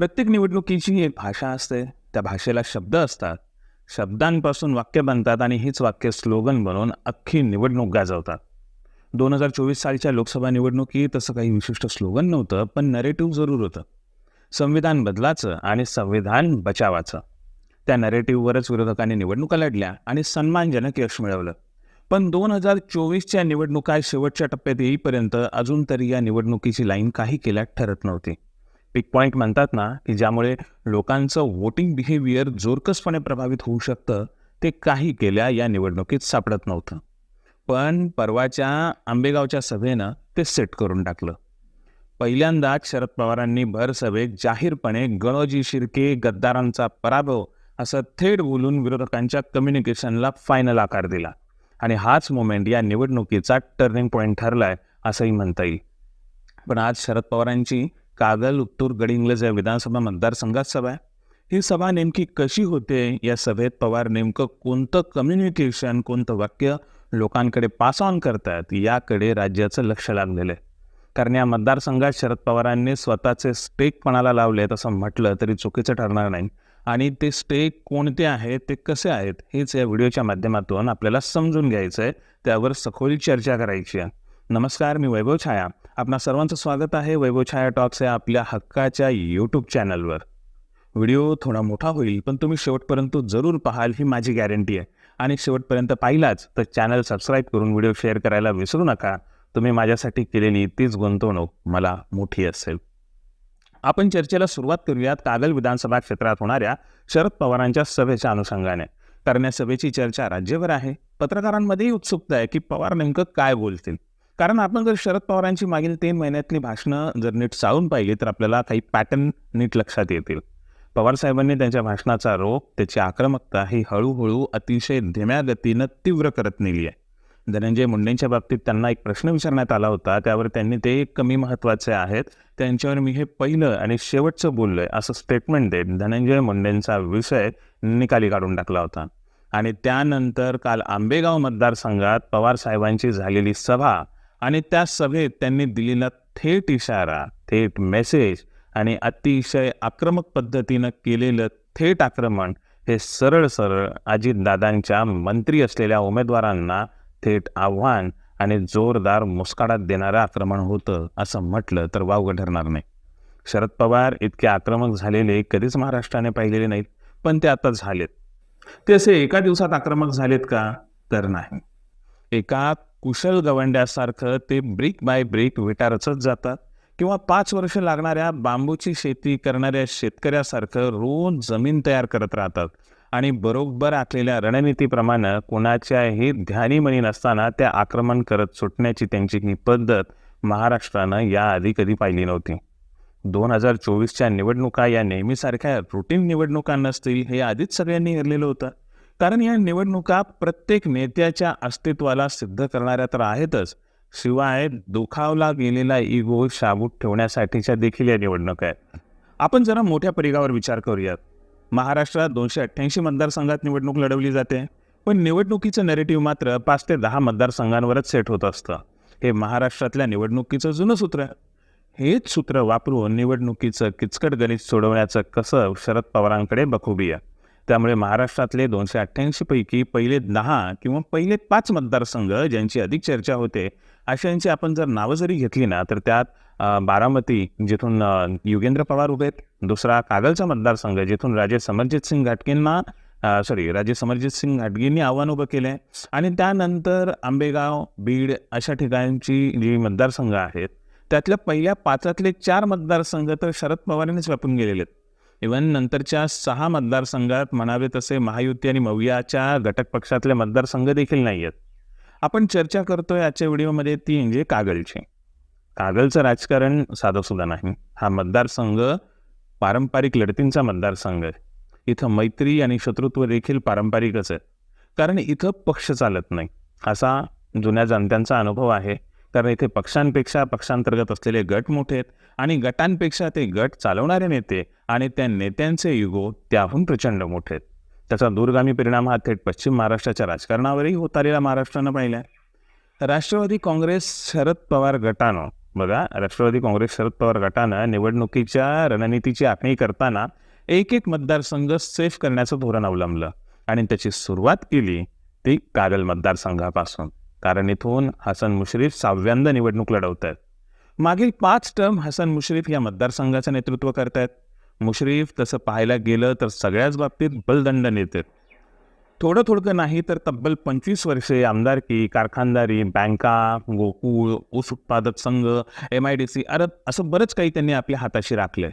प्रत्येक निवडणुकीची एक भाषा असते. त्या भाषेला शब्द असतात. शब्दांपासून वाक्य बनतात आणि हीच वाक्य स्लोगन बनवून अख्खी निवडणूक गाजवतात. दोन हजार चोवीस सालच्या लोकसभा निवडणुकीत तसं काही विशिष्ट स्लोगन नव्हतं पण नरेटिव्ह जरूर होतं. संविधान बदलाचं आणि संविधान बचावाचं. त्या नरेटिव्हवरच विरोधकांनी निवडणुका लढल्या आणि सन्मानजनक यश मिळवलं. पण दोन हजार चोवीसच्या निवडणुका शेवटच्या टप्प्यात येईपर्यंत अजून तरी या निवडणुकीची लाईन काही केल्यात ठरत नव्हती. पिक पॉईंट म्हणतात ना की ज्यामुळे लोकांचं वोटिंग बिहेवियर जोरकसपणे प्रभावित होऊ शकतं ते काही केल्या या निवडणुकीत सापडत नव्हतं. पण परवाच्या आंबेगावच्या सभेनं ते सेट करून टाकलं. पहिल्यांदाच शरद पवारांनी भर सभेत जाहीरपणे गणोजी शिर्के गद्दारांचा पराभव असं थेट बोलून विरोधकांच्या कम्युनिकेशनला फायनल आकार दिला. आणि हाच मोमेंट या निवडणुकीचा टर्निंग पॉईंट ठरलाय असंही म्हणता येईल. पण आज शरद पवारांची कागल उत्तूर गडिंग्लज या विधानसभा मतदारसंघात सभा आहे. ही सभा नेमकी कशी होते? या सभेत पवार नेमकं कोणतं कम्युनिकेशन कोणतं वाक्य लोकांकडे पास ऑन करतात याकडे राज्याचं लक्ष लागलेलं आहे. कारण या मतदारसंघात शरद पवारांनी स्वतःचे स्टेक पणाला आहेत असं म्हटलं तरी चुकीचं ठरणार नाही. आणि ते स्टेक कोणते आहेत ते कसे आहेत हेच या व्हिडिओच्या माध्यमातून आपल्याला समजून घ्यायचं आहे त्यावर सखोल चर्चा करायची आहे. नमस्कार मी वैभव छाया. आपणा सर्वांचं स्वागत आहे वैभव छाया टॉक्स या आपल्या हक्काच्या यूट्यूब चॅनलवर. व्हिडिओ थोडा मोठा होईल पण तुम्ही शेवटपर्यंत जरूर पाहाल ही माझी गॅरंटी आहे. आणि शेवटपर्यंत पाहिलाच तर चॅनल सबस्क्राईब करून व्हिडिओ शेअर करायला विसरू नका. तुम्ही माझ्यासाठी केलेली तीच गुंतवणूक मला मोठी असेल. आपण चर्चेला सुरुवात करूयात कागल विधानसभा क्षेत्रात होणाऱ्या शरद पवारांच्या सभेच्या अनुषंगाने. कारण या सभेची चर्चा राज्यभर आहे. पत्रकारांमध्येही उत्सुकता आहे की पवार नेमकं काय बोलतील. कारण आपण जर शरद पवारांची मागील तीन महिन्यातली भाषणं जर नीट चालून पाहिली तर आपल्याला काही पॅटर्न नीट लक्षात येतील. पवार साहेबांनी त्यांच्या भाषणाचा रोग त्याची आक्रमकता ही हळूहळू अतिशय धीम्या गतीनं तीव्र करत नेली आहे. धनंजय मुंडेंच्या बाबतीत त्यांना एक प्रश्न विचारण्यात आला होता त्यावर त्यांनी ते कमी महत्त्वाचे आहेत. त्यांच्यावर मी हे पहिलं आणि शेवटचं बोललोय असं स्टेटमेंट देत धनंजय मुंडेंचा विषय निकाली काढून टाकला होता. आणि त्यानंतर काल आंबेगाव मतदारसंघात पवार साहेबांची झालेली सभा आणि त्या सभेत त्यांनी दिलेला थेट इशारा थेट मेसेज आणि अतिशय आक्रमक पद्धतीनं केलेलं थेट आक्रमण हे सरळ सरळ अजितदादांच्या मंत्री असलेल्या उमेदवारांना थेट आव्हान आणि जोरदार मुस्काडात देणारं आक्रमण होतं असं म्हटलं तर वावगं ठरणार नाही. शरद पवार इतके आक्रमक झालेले कधीच महाराष्ट्राने पाहिलेले नाहीत पण ते आता झालेत. ते असे एका दिवसात आक्रमक झालेत का? तर नाही. एका कुशल गवंड्यासारखं ते ब्रिक बाय ब्रिक विटारचत जातात किंवा पाच वर्ष लागणाऱ्या बांबूची शेती करणाऱ्या शेतकऱ्यासारखं रोज जमीन तयार करत राहतात. आणि बरोबर आखलेल्या रणनीतीप्रमाणे कोणाच्याही ध्यानीमनी नसताना त्या आक्रमण करत सुटण्याची त्यांची ही पद्धत महाराष्ट्रानं याआधी कधी पाहिली नव्हती. दोन हजार चोवीसच्या निवडणुका या नेहमीसारख्या रुटीन निवडणुका नसतील हे आधीच सगळ्यांनी हेरलेलं होतं. कारण या निवडणुका प्रत्येक नेत्याच्या अस्तित्वाला सिद्ध करणाऱ्या तर आहेतच. शिवाय दुखावला गेलेला इगो शाबूत ठेवण्यासाठीच्या देखील या निवडणुका आहेत. आपण जरा मोठ्या परिघावर विचार करूयात. महाराष्ट्रात दोनशे अठ्ठ्याऐंशी मतदारसंघात निवडणूक लढवली जाते. पण निवडणुकीचं नेरेटिव्ह मात्र पाच ते दहा मतदारसंघांवरच सेट होत असतं. हे महाराष्ट्रातल्या निवडणुकीचं जुनं सूत्र आहे. हेच सूत्र वापरून निवडणुकीचं किचकट गणित सोडवण्याचं कसं शरद पवारांकडे बखुबी आहे. त्यामुळे महाराष्ट्रातले दोनशे अठ्ठ्याऐंशीपैकी पहिले दहा किंवा पहिले पाच मतदारसंघ ज्यांची अधिक चर्चा होते अशांची आपण जर नावं जरी घेतली ना तर त्यात बारामती जिथून युगेंद्र पवार उभे आहेत. दुसरा कागलचा मतदारसंघ जिथून राजे समरजित सिंग घाटकेंना सॉरी राजे समरजित सिंग घाटगेंनी आव्हान उभं केलं आहे आणि त्यानंतर आंबेगाव बीड अशा ठिकाणची जी मतदारसंघ आहेत त्यातल्या पहिल्या पाचातले चार मतदारसंघ तर शरद पवारांनीच व्यापून गेलेले आहेत. इवन नंतरच्या सहा मतदारसंघात म्हणावे तसे महायुती आणि मवियाच्या घटक पक्षातले मतदारसंघ देखील नाही आहेत आपण चर्चा करतोय आजच्या व्हिडिओमध्ये ती म्हणजे कागलची. कागलचं राजकारण साधंसुद्धा नाही. हा मतदारसंघ पारंपरिक लढतींचा मतदारसंघ आहे. इथं मैत्री आणि शत्रुत्व देखील पारंपरिकच आहे. कारण इथं पक्ष चालत नाही. असा जुन्या जाणत्यांचा अनुभव आहे. कारण इथे पक्षांपेक्षा पक्षांतर्गत असलेले गट मोठे आहेत आणि गटांपेक्षा ते गट चालवणारे नेते आणि त्या नेत्यांचे युगो त्याहून प्रचंड मोठे आहेत. त्याचा दूरगामी परिणाम हा थेट पश्चिम महाराष्ट्राच्या राजकारणावरही होत आलेला महाराष्ट्रानं पाहिला राष्ट्रवादी काँग्रेस शरद पवार गटानं बघा राष्ट्रवादी काँग्रेस शरद पवार गटानं निवडणुकीच्या रणनीतीची आखणी करताना एक एक मतदारसंघ सेफ करण्याचं धोरण अवलंबलं आणि त्याची सुरुवात केली ती कागल मतदारसंघापासून. कारण इथून हसन मुश्रीफ सहाव्यांदा निवडणूक लढवत आहेत मागील पाच टर्म हसन मुश्रीफ या मतदारसंघाचं नेतृत्व करतायत. मुश्रीफ तसं पाहायला गेलं तर सगळ्याच बाबतीत बलदंड नेते. थोडं थोडकं नाही तर तब्बल पंचवीस वर्षे आमदारकी कारखानदारी बँका गोकुळ ऊस उत्पादक संघ एम आय डी सी अरे असं बरंच काही त्यांनी आपल्या हाताशी राखलंय.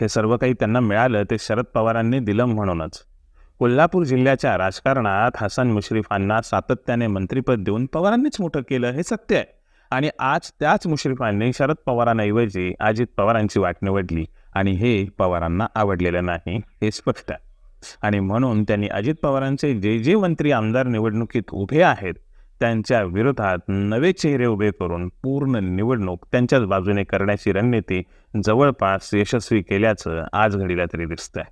हे सर्व काही त्यांना मिळालं ते शरद पवारांनी दिलं म्हणूनच. कोल्हापूर जिल्ह्याच्या राजकारणात हसन मुश्रीफांना सातत्याने मंत्रिपद देऊन पवारांनीच मोठं केलं हे सत्य आहे. आणि आज त्याच मुश्रीफांनी शरद पवारांऐवजी अजित पवारांची वाट निवडली. आणि हे पवारांना आवडलेलं नाही हे स्पष्ट आहे. आणि म्हणून त्यांनी अजित पवारांचे जे जे मंत्री आमदार निवडणुकीत उभे आहेत त्यांच्या विरोधात नवे चेहरे उभे करून पूर्ण निवडणूक त्यांच्याच बाजूने करण्याची रणनीती जवळपास यशस्वी केल्याचं आज घडीला तरी दिसतंय.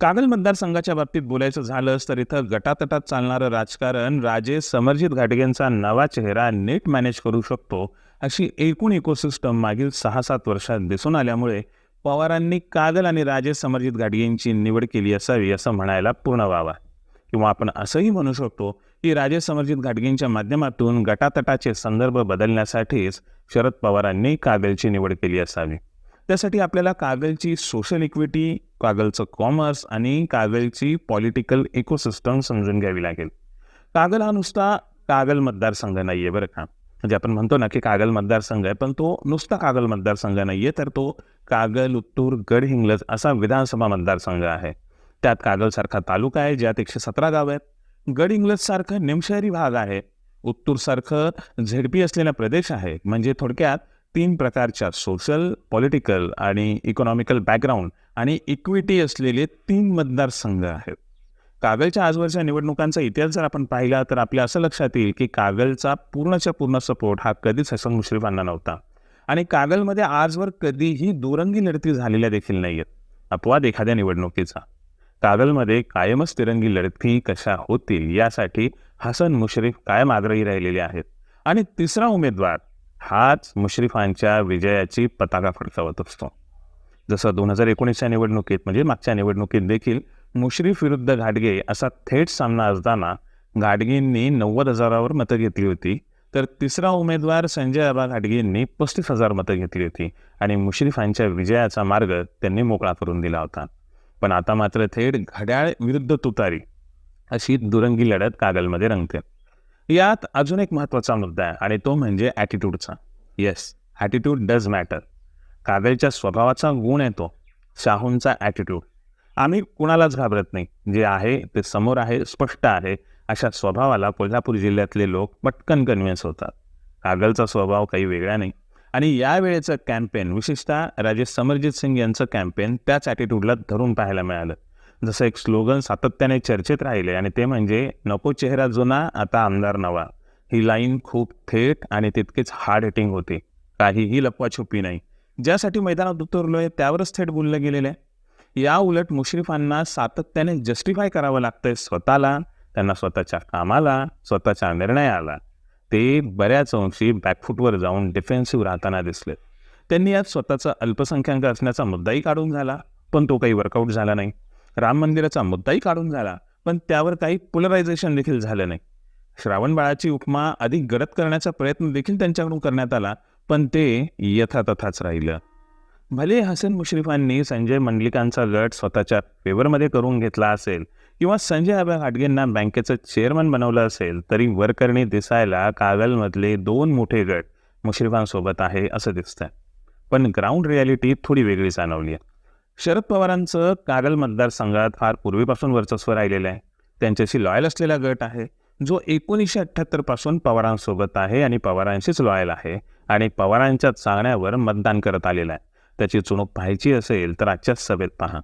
कागल मतदारसंघाच्या बाबतीत बोलायचं झालंच तर इथं गटातटात चालणारं राजकारण राजे समर्जित घाटगेंचा नवा चेहरा नीट मॅनेज करू शकतो अशी एकूण इकोसिस्टम मागील सहा सात वर्षात दिसून आल्यामुळे पवारांनी कागल आणि राजे समर्जित गाडगेंची निवड केली असावी असं म्हणायला पूर्ण व्हावा. किंवा आपण असंही म्हणू शकतो की राजे समर्जित घाटगेंच्या माध्यमातून गटातटाचे संदर्भ बदलण्यासाठीच शरद पवारांनी कागलची निवड केली असावी. त्यासाठी आपल्याला कागलची सोशल इक्विटी कागलचं कॉमर्स आणि कागलची पॉलिटिकल इकोसिस्टम समजून घ्यावी लागेल. कागल हा नुसता कागल मतदारसंघ नाही आहे बरं का. म्हणजे आपण म्हणतो ना की कागल मतदारसंघ आहे पण तो नुसता कागल मतदारसंघ नाही आहे तर तो कागल उत्तूर गडहिंग्लज असा विधानसभा मतदारसंघ आहे. त्यात कागलसारखा तालुका आहे ज्यात एकशे सतरा गाव आहेत. गडहिंग्लजसारखं निमशहरी भाग आहे. उत्तूरसारखं झेडपी असलेला प्रदेश आहे. म्हणजे थोडक्यात तीन प्रकारच्या सोशल पॉलिटिकल आणि इकॉनॉमिकल बॅकग्राऊंड आणि इक्विटी असलेले तीन मतदारसंघ आहेत. कागलच्या आजवरच्या निवडणुकांचा इतिहास जर आपण पाहिला तर आपल्या असं लक्षात येईल की कागलचा पूर्णच्या पूर्ण सपोर्ट हा कधीच हसन मुश्रीफांना नव्हता. आणि कागलमध्ये आजवर कधीही दुरंगी लढती झालेल्या देखील नाही आहेत अपवाद एखाद्या निवडणुकीचा. कागलमध्ये कायमच तिरंगी लढती कशा होतील यासाठी हसन मुश्रीफ कायम आग्रही राहिलेले आहेत. आणि तिसरा उमेदवार हाच मुश्रीफांच्या विजयाची पताका फडकावत असतो. जसं दोन हजार एकोणीसच्या निवडणुकीत म्हणजे मागच्या निवडणुकीत देखील मुश्रीफ विरुद्ध घाटगे असा थेट सामना असताना घाटगेंनी नव्वद हजारावर मतं घेतली होती. तर तिसरा उमेदवार संजय आबा घाटगेंनी पस्तीस हजार मतं घेतली होती आणि मुश्रीफांच्या विजयाचा मार्ग त्यांनी मोकळा करून दिला होता. पण आता मात्र थेट घड्याळ विरुद्ध तुतारी अशी दुरंगी लढत कागलमध्ये रंगते. यात अजून एक महत्त्वाचा मुद्दा आहे आणि तो म्हणजे ॲटिट्यूडचा येस ॲटिट्यूड डज मॅटर कागलच्या स्वभावाचा गुण आहे तो. शाहूंचा ॲटिट्यूड आम्ही कुणालाच घाबरत नाही. जे आहे ते समोर आहे स्पष्ट आहे. अशा स्वभावाला कोल्हापूर जिल्ह्यातले लोक पटकन कन्व्हिन्स होतात. कागलचा स्वभाव काही वेगळा नाही. आणि यावेळेचं कॅम्पेन विशेषतः राजे समरजित सिंग यांचं कॅम्पेन त्याच ॲटिट्यूडला धरून पाहायला मिळालं. जसं एक स्लोगन सातत्याने चर्चेत राहिले आणि ते म्हणजे नको चेहरा जुना आता आमदार नवा. ही लाईन खूप थेट आणि तितकीच हार्ड हिटिंग होती. काहीही लपवाछुपी नाही. ज्यासाठी मैदानात उतरलो आहे त्यावरच थेट बोललं गेलेलं. आहे या उलट मुश्रीफांना सातत्याने जस्टिफाय करावं लागतंय स्वतःला त्यांना स्वतःच्या कामाला स्वतःच्या निर्णयाला. ते बऱ्याच अंशी बॅकफूटवर जाऊन डिफेन्सिव्ह राहताना दिसले. त्यांनी यात स्वतःचा अल्पसंख्याक असण्याचा मुद्दाही काढून झाला पण तो काही वर्कआउट झाला नाही. राम मंदिराचा मुद्दाही काढून झाला पण त्यावर काही पोलरायझेशन देखील झालं नाही. श्रावण बाळाची उपमा अधिक गरज करण्याचा प्रयत्न देखील त्यांच्याकडून करण्यात आला पण ते यथातथाच राहिलं. भले हसन मुश्रीफांनी संजय मंडलिकांचा गट स्वतःच्या फेवरमध्ये करून घेतला असेल किंवा संजय आबा घाटगेंना बँकेचं चेअरमन बनवलं असेल तरी वरकरणी दिसायला कागलमधले दोन मोठे गट मुश्रीफांसोबत आहे असं दिसतंय. पण ग्राउंड रियालिटी थोडी वेगळी जाणवली आहे. शरद पवारांचं कागल मतदारसंघात फार पूर्वीपासून वर्चस्व राहिलेलं आहे. त्यांच्याशी लॉयल असलेला गट आहे जो एकोणीसशे अठ्ठ्याहत्तरपासून पवारांसोबत आहे आणि पवारांशीच लॉयल आहे आणि पवारांच्या सांगण्यावर मतदान करत आलेला आहे. त्याची चुणूक पाहायची असेल तर आजच्याच सभेत पहा.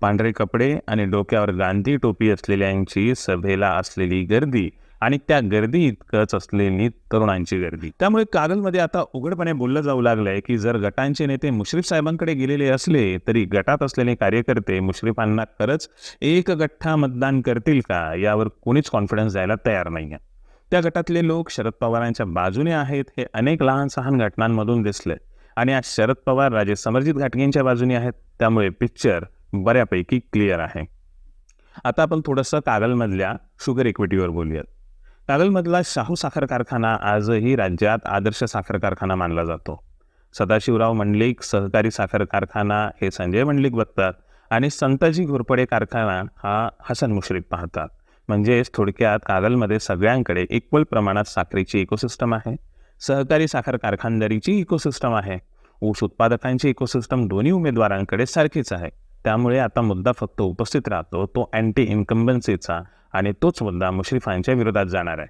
पांढरे कपडे आणि डोक्यावर गांधी टोपी असलेल्यांची सभेला असलेली गर्दी आणि त्या गर्दी इतकंच असलेली तरुणांची गर्दी. त्यामुळे कागलमध्ये आता उघडपणे बोललं जाऊ लागलंय की जर गटांचे नेते मुश्रीफ साहेबांकडे गेलेले असले तरी गटात असलेले कार्यकर्ते मुश्रीफांना खरंच एक गठ्ठा मतदान करतील का यावर कोणीच कॉन्फिडन्स द्यायला तयार नाही आहे त्या गटातले लोक शरद पवारांच्या बाजूने आहेत हे अनेक लहान सहान घटनांमधून दिसले आणि आज शरद पवार राजे समरजित घाटगेंच्या बाजूने आहेत. त्यामुळे पिक्चर बऱ्यापैकी क्लिअर आहे. आता आपण थोडंसं कागलमधल्या शुगर इक्विटीवर बोलूयात. कागलमधला शाहू साखर कारखाना आजही राज्यात आदर्श साखर कारखाना मानला जातो. सदाशिवराव मंडलिक सहकारी साखर कारखाना हे संजय मंडलिक बघतात आणि संताजी घोरपडे कारखाना हा हसन मुश्रीफ पाहतात. म्हणजेच थोडक्यात कागलमध्ये सगळ्यांकडे इक्वल प्रमाणात साखरेची इकोसिस्टम आहे. सहकारी साखर कारखानदारीची इकोसिस्टम आहे. ऊस उत्पादकांची इकोसिस्टम दोन्ही उमेदवारांकडे सारखीच आहे. त्यामुळे आता मुद्दा फक्त उपस्थित राहतो तो अँटी इन्कम्बन्सीचा आणि तोच मुद्दा मुश्रीफांच्या विरोधात जाणार आहे.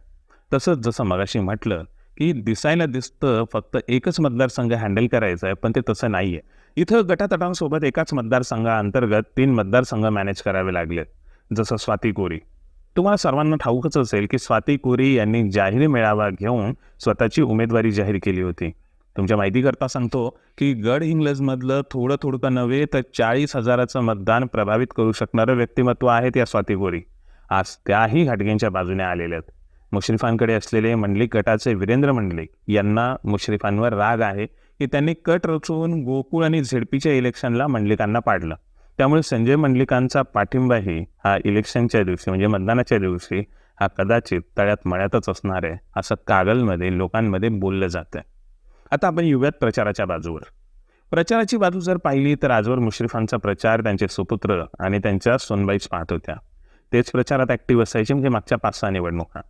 तसंच जसं मगाशी म्हटलं की दिसायला दिसतं फक्त एकच मतदारसंघ हँडल करायचा आहे पण ते तसं नाही आहे इथं गटातटांसोबत एकाच मतदारसंघाअंतर्गत तीन मतदारसंघ मॅनेज करावे लागलेत. जसं स्वाती कोरी. तुम्हाला सर्वांना ठाऊकच असेल की स्वाती कोरी यांनी जाहीर मेळावा घेऊन स्वतःची उमेदवारी जाहीर केली होती. तुमच्या माहितीकरता सांगतो की गड हिंग्लजमधलं थोडं थोडकं नव्हे तर चाळीस हजाराचं मतदान प्रभावित करू शकणारं व्यक्तिमत्व आहेत या स्वाती कोरी आज त्याही घाटगेंच्या बाजूने आलेल्या आहेत. मुश्रीफांकडे असलेले मंडलिक गटाचे वीरेंद्र मंडलिक यांना मुश्रीफांवर राग आहे की त्यांनी कट रचवून गोकुळ आणि झेडपीच्या इलेक्शनला मंडलिकांना पाडलं. त्यामुळे संजय मंडलिकांचा पाठिंबाही हा इलेक्शनच्या दिवशी म्हणजे मतदानाच्या दिवशी हा कदाचित तळ्यात मळ्यातच असणार आहे असं कागलमध्ये लोकांमध्ये बोललं जातं आता आपण येऊयात प्रचाराच्या बाजूवर. प्रचाराची बाजू जर पाहिली तर आजवर मुश्रीफांचा प्रचार त्यांचे सुपुत्र आणि त्यांच्या सोनबाईच पाहत होत्या. तेच प्रचारात ॲक्टिव्ह असायचे म्हणजे मागच्या पाच सहा निवडणुका.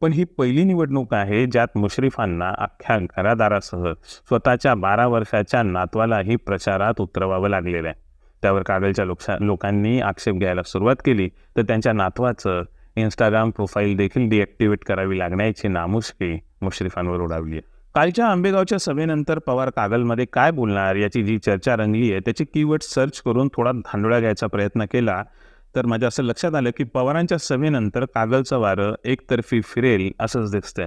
पण ही पहिली निवडणूक आहे ज्यात मुश्रीफांना अख्ख्या घरादारासह स्वतःच्या बारा वर्षाच्या नातवालाही प्रचारात उतरवावं लागलेलं आहे. त्यावर कागलच्या लोकशा लोकांनी आक्षेप घ्यायला सुरुवात केली. तर त्यांच्या नातवाचं इंस्टाग्राम प्रोफाईल देखील डिॲक्टिवेट करावी लागण्याची नामुष्की मुश्रीफांवर उडावली आहे कालच्या आंबेगावच्या सभेनंतर पवार कागलमध्ये काय बोलणार? याची जी चर्चा रंगली आहे त्याची कीवर्ड सर्च करून थोडा धांडोळा घ्यायचा प्रयत्न केला. तर माझ्या असं लक्षात आलं की पवारांच्या सभेनंतर कागलचं वारं एकतर्फी फिरेल असंच दिसतंय.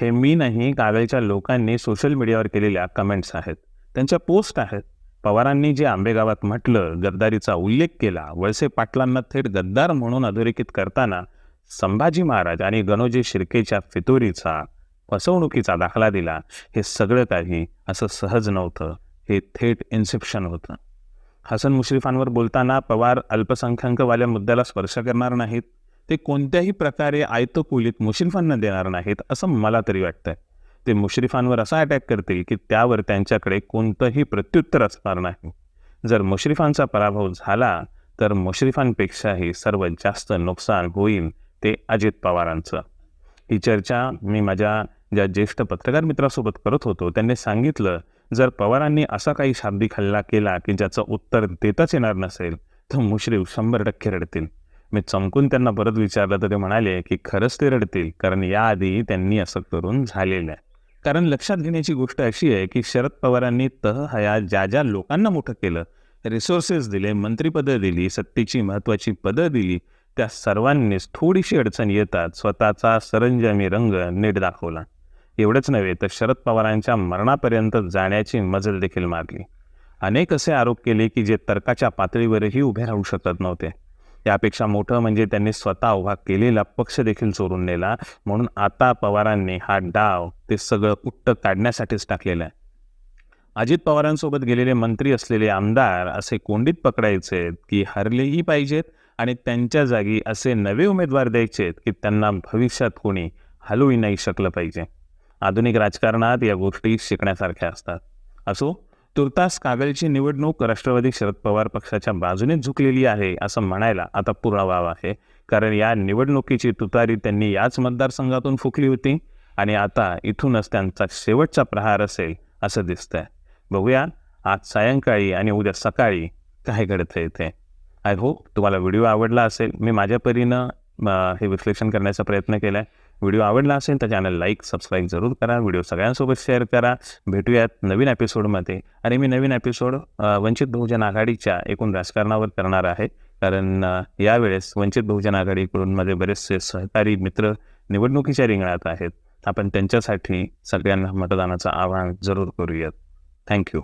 हे मी नाही कागलच्या लोकांनी सोशल मीडियावर केलेल्या कमेंट्स आहेत. त्यांच्या पोस्ट आहेत. पवारांनी जे आंबेगावात म्हटलं गद्दारीचा उल्लेख केला वळसे पाटलांना थेट गद्दार म्हणून अधोरेखित करताना संभाजी महाराज आणि गणोजी शिर्केच्या फितोरीचा फसवणुकीचा दाखला दिला हे सगळं काही असं सहज नव्हतं. हे थेट इन्सेप्शन होतं. हसन मुश्रीफांवर बोलताना पवार अल्पसंख्याकवाल्या मुद्द्याला स्पर्श करणार नाहीत. ते कोणत्याही प्रकारे आयतकुलीत मुश्रीफांना देणार नाहीत असं मला तरी वाटतंय. ते मुश्रीफांवर असा अटॅक करतील की त्यावर त्यांच्याकडे कोणतंही प्रत्युत्तर असणार नाही. जर मुश्रीफांचा पराभव झाला तर मुश्रीफांपेक्षाही सर्वात जास्त नुकसान होईल ते अजित पवारांचं. ही चर्चा मी माझ्या ज्या ज्येष्ठ पत्रकार मित्रासोबत करत होतो त्यांनी सांगितलं जर पवारांनी असा काही शाब्दिक हल्ला केला की ज्याचं उत्तर देताच येणार नसेल तर मुश्रीफ शंभर टक्के रडतील. मी चमकून त्यांना परत विचारलं तर ते म्हणाले की खरंच ते रडतील कारण याआधी त्यांनी असं करून झालेलं आहे. कारण लक्षात घेण्याची गोष्ट अशी आहे की शरद पवारांनी तह हया ज्या ज्या लोकांना मोठं केलं रिसोर्सेस दिले मंत्रिपदं दिली सत्तेची महत्त्वाची पदं दिली त्या सर्वांनीच थोडीशी अडचण येतात स्वतःचा सरंजामी रंग नीट दाखवला. एवढंच नव्हे तर शरद पवारांच्या मरणापर्यंत जाण्याची मजल देखील मारली अनेक असे आरोप केले की जे तर्काच्या पातळीवरही उभे राहू शकत नव्हते. त्यापेक्षा मोठं म्हणजे त्यांनी स्वतः उभा केलेला पक्ष देखील चोरून नेला. म्हणून आता पवारांनी हा डाव ते सगळं कुट्ट काढण्यासाठीच टाकलेलं आहे. अजित पवारांसोबत गेलेले मंत्री असलेले आमदार असे कोंडीत पकडायचे की हरलेही पाहिजेत आणि त्यांच्या जागी असे नवे उमेदवार द्यायचेत की त्यांना भविष्यात कोणी हलवू नाही शकलं पाहिजे. आधुनिक राजकारणात या गोष्टी शिकण्यासारख्या असतात. असो तुर्तास कागलची निवडणूक राष्ट्रवादी शरद पवार पक्षाच्या बाजूने झुकलेली आहे असं म्हणायला आता पुरावा आहे. कारण या निवडणुकीची तुतारी त्यांनी याच मतदारसंघातून फुकली होती आणि आता इथूनच त्यांचा शेवटचा प्रहार असेल असं दिसतंय. बघूया आज सायंकाळी आणि उद्या सकाळी काय घडतं इथे. आय होप तुम्हाला व्हिडिओ आवडला असेल. मी माझ्या परीनं हे विश्लेषण करण्याचा प्रयत्न केला आहे व्हिडिओ आवडला असेल तर चॅनल लाईक सबस्क्राईब जरूर करा. व्हिडिओ सगळ्यांसोबत शेअर करा. भेटूयात नवीन एपिसोडमध्ये आणि मी नवीन एपिसोड वंचित बहुजन आघाडीच्या एकूण राजकारणावर करणार आहे. कारण यावेळेस वंचित बहुजन आघाडीकडून माझे बरेचसे सहकारी मित्र निवडणुकीच्या रिंगणात आहेत. आपण त्यांच्यासाठी सगळ्यांना मतदानाचं आवाहन जरूर करूयात. थँक्यू